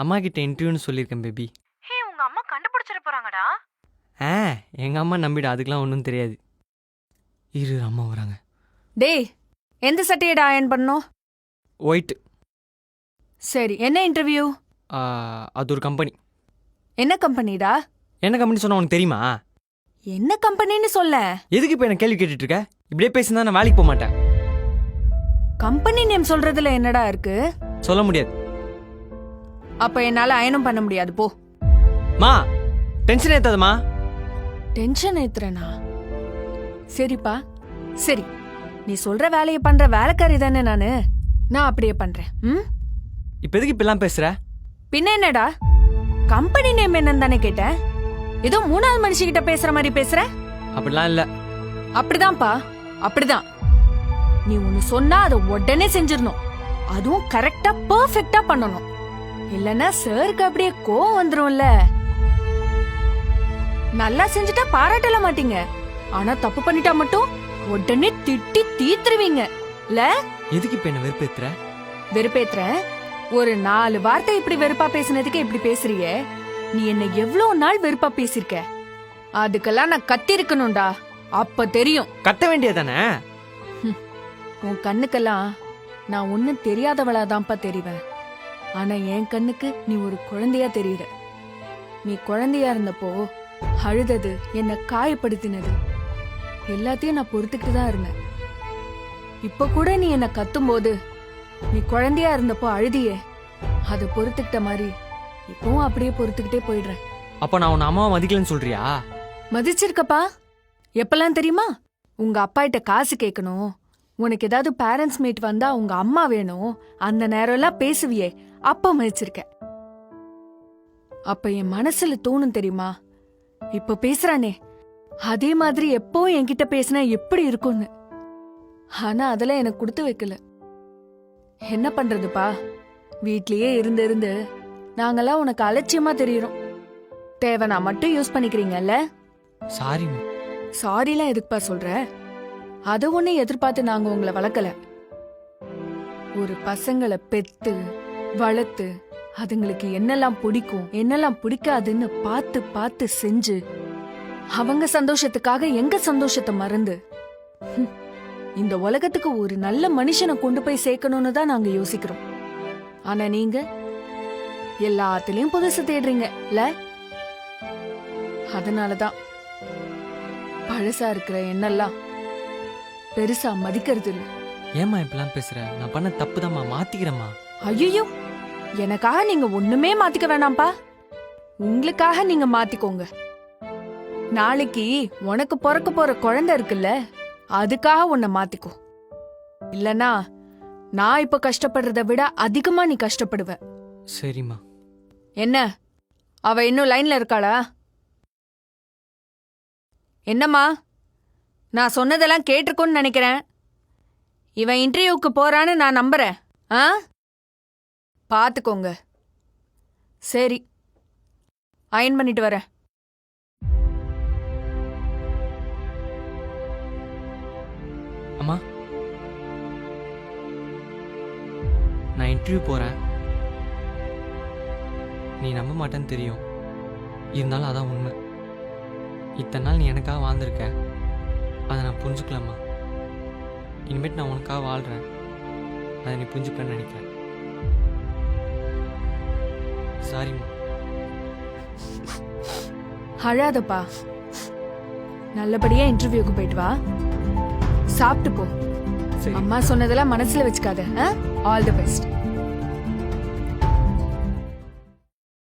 அம்மா கிட்ட இன்டர்வியூன்னு சொல்லியிருக்கேன் பேபி ஹே உங்க அம்மா கண்டுபிடிச்சிட போறாங்கடா. ஆ எங்கள் அம்மா நம்பிடு அதுக்கெலாம் ஒன்றும் தெரியாது. இரு அம்மா வராங்க. டேய் எந்த சட்டையடா அயன் பண்ணோம் ஒயிட் சரி என்ன இன்டர்வியூ அது ஒரு கம்பெனி என்ன கம்பெனிடா என்ன கம்பெனி சொன்னா உனக்கு தெரியுமா? என்ன கம்பெனின்னு சொல்ல? எதுக்கு இப்போ என்ன கேள்வி கேட்டுட்டு இருக்க இப்படியே பேசினா நான் வேலைக்கு போக மாட்டேன். கம்பெனி நேம் சொல்றதுல என்னடா இருக்கு? சொல்ல முடியாது. அப்ப என்னால அயனும் பண்ண முடியாது போ. மா டென்ஷன் ஏத்தாதம்மா. டென்ஷன் ஏத்துறனா? சரிப்பா சரி. நீ சொல்ற வேலையை பண்ற வேலைக்காரி தானே நானு. நான் அப்படியே பண்றேன் ம்? இப்போ எதுக்கு இப்பெல்லாம் பேசுற? பின்ன என்னடா? கம்பெனி நேம் என்னன்னு தானே கேட்டேன். ஏதோ மூணாவது மனுஷிகிட்ட பேசுற மாதிரி பேசுற? அப்படிலாம் இல்லை. அப்படிதான்ப்பா அப்படிதான். நீ ஒன்னு சொன்னா அதை உடனே செஞ்சிடணும். அதுவும் கரெக்டா பெர்ஃபெக்ட்டா பண்ணணும். இல்லனா சாருக்கு அப்படியே கோவம் வந்துரும்ல. நல்லா செஞ்சுட்டா பாராட்டல மாட்டீங்க. ஆனா தப்பு பண்ணிட்டா மட்டும் உடனே திட்டி தீத்துருவீங்க. இல்ல எதுக்கு இப்போ என்ன வெறுப்பேத்துற? வெறுப்பேத்துறேன் ஒரு நாலு வார்த்தை இப்படி வெறுப்பா பேசினதுக்கு இப்படி பேசுறியே. நீ என்ன எவ்வளவு நாள் வெறுப்பா பேசிருக்க? அதுக்கெல்லாம் நான் கத்தி இருக்கணும்டா அப்ப தெரியும். கத்த வேண்டியதானே உன் கண்ணுக்கெல்லாம் நான் ஒன்னும் தெரியாதவளாதான்ப்பா தெரிவேன். ஆனா என் கண்ணுக்கு நீ ஒரு குழந்தையா தெரியுற நீ குழந்தையா இருந்தப்போ அழுதது என்ன காயப்படுத்தினது. எல்லாத்தையும் நான் பொறுத்துக்கிட்டு தான் இருந்தேன். இப்ப கூட நீ என்ன கத்தும்போது நீ குழந்தையா இருந்தப்போ அழுதியே. அதை பொறுத்துக்கிட்ட மாதிரி இப்பவும் அப்படியே பொறுத்துக்கிட்டே போயிடுறேன். அப்போ நான் உன் அம்மாவை மதிக்கலன்னு சொல்றியா? மதிச்சிருக்கப்பா. எப்பெல்லாம் தெரியுமா? உங்க அப்பா கிட்ட காசு கேட்கணும். உனக்கு ஏதாவது பேரண்ட்ஸ் மீட் வந்தா உங்க அம்மா வேணும். அந்த நேரம் எல்லாம் பேசுவியே. அப்ப மதிச்சிருக்க அப்ப என் மனசுல தோணும் தெரியுமா? இப்ப பேசுறானே. அதே மாதிரி எப்போ என்கிட்ட பேசினா எப்படி இருக்கும்னு. ஆனா அதெல்லாம் எனக்கு கொடுத்து வைக்கல. என்ன பண்றதுப்பா? வீட்லயே இருந்து இருந்து நாங்கெல்லாம் உனக்கு அலட்சியமா தெரியுறோம். தேவைனா மட்டும் யூஸ் பண்ணிக்கிறீங்கல்ல? சாரி சாரிலாம் எதுக்குப்பா சொல்ற? அதை ஒண்ணு எதிர்பார்த்து நாங்க உங்களை வளர்க்கல ஒரு பசங்களை பெத்து வளர்த்து அதுங்களுக்கு என்னெல்லாம் பிடிக்கும் என்னெல்லாம் பிடிக்காதுன்னு பார்த்து பார்த்து செஞ்சு அவங்க சந்தோஷத்துக்காக எங்க சந்தோஷத்தை மறந்து இந்த உலகத்துக்கு ஒரு நல்ல மனுஷனை கொண்டு போய் சேர்க்கணும்னு தான் நாங்க யோசிக்கிறோம். ஆனா நீங்க எல்லாத்துலயும் புதுசு தேடுறீங்க இல்ல அதனாலதான் பழசா இருக்கிற எண்ணெல்லாம் பெருசா மதிக்கிறது இல்ல ஏம்மா இப்படிலாம் பேசுற? நான் பண்ண தப்பு மாத்திக்கிறேம்மா. ஐயோ எனக்காக நீங்க ஒண்ணுமே மாத்திக்க வேணாம்ப்பா. உங்களுக்காக நீங்க மாத்திக்கோங்க. நாளைக்கு உனக்கு பிறக்க போற குழந்தை இருக்குல்ல அதுக்காக உன்னை மாத்திக்கோ. இல்லனா நான் இப்ப கஷ்டப்படுறத விட அதிகமா நீ கஷ்டப்படுவ. சரிம்மா. என்ன? அவ இன்னும் லைன்ல இருக்காளா? என்னம்மா? நான் சொன்னதெல்லாம் கேட்டிருக்கோன்னு நினைக்கிறேன். இவன் இன்டர்வியூக்கு போறான்னு நான் நம்புறேன். ஆ? பார்த்துக்கோங்க சரி. அயன் பண்ணிட்டு வரேன். அம்மா. நான் இன்டர்வியூ போகிறேன் நீ நம்ப மாட்டேன்னு தெரியும். இருந்தாலும் அதான் உண்மை. இத்தனை நாள் நீ எனக்காக வாழ்ந்திருக்க. புரிஞ்சுக்கலாமா? இனிமேட்டு நான் உனக்காக வாழ்கிறேன் அதை நீ புரிஞ்சுப்பேன்னு நினைக்கிறேன். சாரிம்மா அழாதப்பா. நல்லபடியா இன்டர்வியூக்கு போயிட்டு வா. சாப்பிட்டு போ. அம்மா சொன்னதெல்லாம் மனசுல வச்சுக்காத ஆல் தி பெஸ்ட்